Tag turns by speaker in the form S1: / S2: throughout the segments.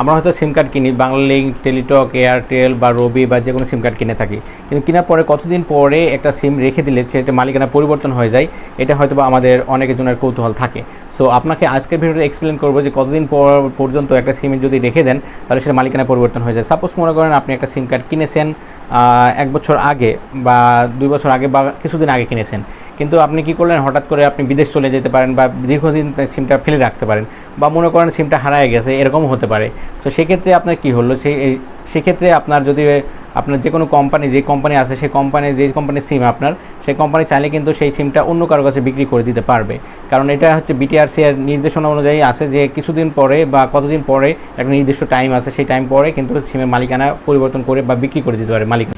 S1: আমরা হয়তো সিম কার্ড কিনি বাংলালিঙ্ক টেলিটক এয়ারটেল বা রবি বা যে কোনো সিম কার্ড কিনে থাকি। কিন্তু কেনার পরে কতদিন পরে একটা সিম রেখে দিলে সেটা মালিকানা পরিবর্তন হয়ে যায়, এটা হয়তো বা আমাদের অনেকের জনের কৌতূহল থাকে। সো আপনাকে আজকের ভিডিওতে এক্সপ্লেন করব যে কতদিন পর পর্যন্ত একটা সিম যদি রেখে দেন, তাহলে সেটা মালিকানা পরিবর্তন হয়ে যায়। সাপোজ মনে করেন আপনি একটা সিম কার্ড কিনেছেন এক বছর আগে বা দুই বছর আগে বা কিছুদিন আগে কিনেছেন। কিন্তু আপনি কি করলেন? হঠাৎ করে আপনি বিদেশ চলে যেতে পারেন বা দীর্ঘদিন সিমটা ফেলে রাখতে পারেন বা মনে করেন সিমটা হারায় গেছে এরকমও হতে পারে। তো সেক্ষেত্রে আপনার কি হলো? সেই সেক্ষেত্রে আপনার যদি, আপনার যে কোনো কোম্পানি যে কোম্পানি আছে সেই কোম্পানি যে কোম্পানির সিম আপনার সেই কোম্পানি চাইলে কিন্তু সেই সিমটা অন্য কারও কাছে বিক্রি করে দিতে পারবে। কারণ এটা হচ্ছে বিটিআরসি এর নির্দেশনা অনুযায়ী আছে যে কিছুদিন পরে বা কতদিন পরে একটা নির্দিষ্ট টাইম আছে, সেই টাইম পরে কিন্তু সিমের মালিকানা পরিবর্তন করে বা বিক্রি করে দিতে পারে মালিকানা।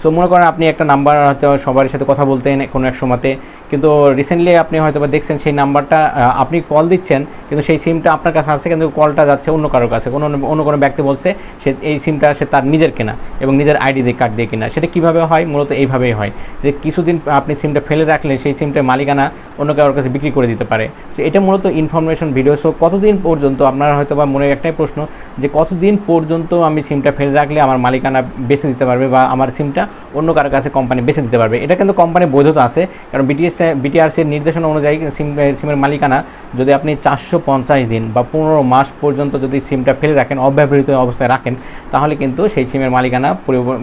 S1: সো মনে করেন আপনি একটা নাম্বার হয়তো সবার সাথে কথা বলতেন কোনো এক সময়তে। কিন্তু রিসেন্টলি আপনি হয়তো বা দেখছেন সেই নাম্বারটা আপনি কল দিচ্ছেন, কিন্তু সেই সিমটা আপনার কাছে আছে কিন্তু কলটা যাচ্ছে অন্য কারোর কাছে। কোনো অন্য কোনো ব্যক্তি বলছে সে এই সিমটা সে তার নিজের কেনা এবং নিজের আইডি দিয়ে কার্ড দিয়ে কেনা। সেটা কীভাবে হয়? মূলত এইভাবেই হয় যে কিছুদিন আপনি সিমটা ফেলে রাখলে সেই সিমটার মালিকানা অন্য কারোর কাছে বিক্রি করে দিতে পারে। তো এটা মূলত ইনফরমেশন ভিডিও সো কতদিন পর্যন্ত, আপনার হয়তো বা মনে একটাই প্রশ্ন যে কতদিন পর্যন্ত আমি সিমটা ফেলে রাখলে আমার মালিকানা বেছে দিতে পারবে বা আমার সিমটা অন্য কারোর কাছে কোম্পানি বেছে দিতে পারবে। এটা কিন্তু কোম্পানির বৈধতা আছে, কারণ বিটিএস বিটিআরসির নির্দেশনা অনুযায়ী সিম সিমের মালিকানা যদি আপনি চারশো পঞ্চাশ দিন বা পনেরো মাস পর্যন্ত যদি সিমটা ফেলে রাখেন, অব্যবহৃত অবস্থায় রাখেন, তাহলে কিন্তু সেই সিমের মালিকানা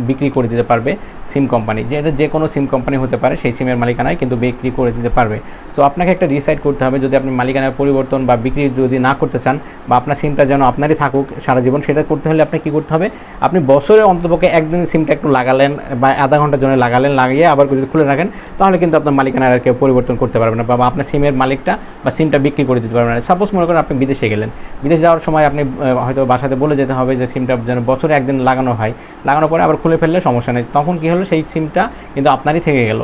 S1: বিক্রি করে দিতে পারবে সিম কোম্পানি যে এটা যে কোনো সিম কোম্পানি হতে পারে, সেই সিমের মালিকানায় কিন্তু বিক্রি করে দিতে পারবে। সো আপনাকে একটা ডিসাইড করতে হবে, যদি আপনি মালিকানার পরিবর্তন বা বিক্রি যদি না করতে চান বা আপনার সিমটা যেন আপনারই থাকুক সারা জীবন, সেটা করতে হলে আপনি কী করতে হবে? আপনি বছরে অন্ততপক্ষে একদিন সিমটা একটু লাগালেন বা আধা ঘণ্টার জন্য লাগালেন, লাগিয়ে আবার যদি খুলে রাখেন, তাহলে কিন্তু আপনার মালিকানা আর কেউ পরিবর্তন করতে পারবে না বা আপনার সিমের মালিকটা বা সিমটা বিক্রি করে দিতে পারবে না। সাপোজ মনে করেন আপনি বিদেশে গেলেন। বিদেশে যাওয়ার সময় আপনি হয়তো বাসাতে বলে যেতে হবে যে সিমটা যেন বছরে একদিন লাগানো হয়। লাগানোর পরে আবার খুলে ফেললে সমস্যা নেই। তখন কী হলো? সেই সিমটা কিন্তু আপনারই থেকে গেল।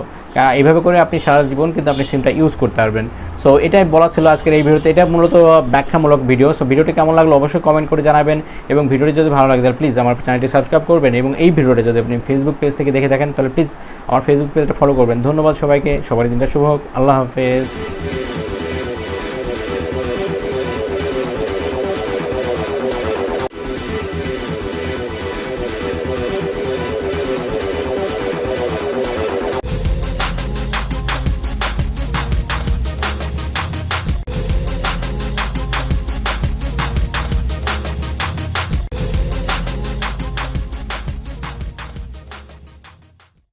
S1: এইভাবে করে আপনি সারা জীবন কিন্তু আপনি সিমটা ইউজ করতে পারবেন। সো এটাই বলা ছিল আজকের এই ভিডিওতে। এটা মূলত ব্যাখ্যামূলক ভিডিও সো ভিডিওটি কেমন লাগল অবশ্যই কমেন্ট করে জানাবেন এবং ভিডিওটি যদি ভালো লাগে তাহলে প্লিজ আমার চ্যানেলটি সাবস্ক্রাইব করবেন এবং এই ভিডিওটা যদি আপনি ফেসবুক পেজ থেকে দেখে থাকেন তাহলে প্লিজ আমার ফেসবুক পেজটা ফলো করবেন। ধন্যবাদ সবাইকে। সবার দিনটা শুভ হোক। আল্লাহ হাফেজ।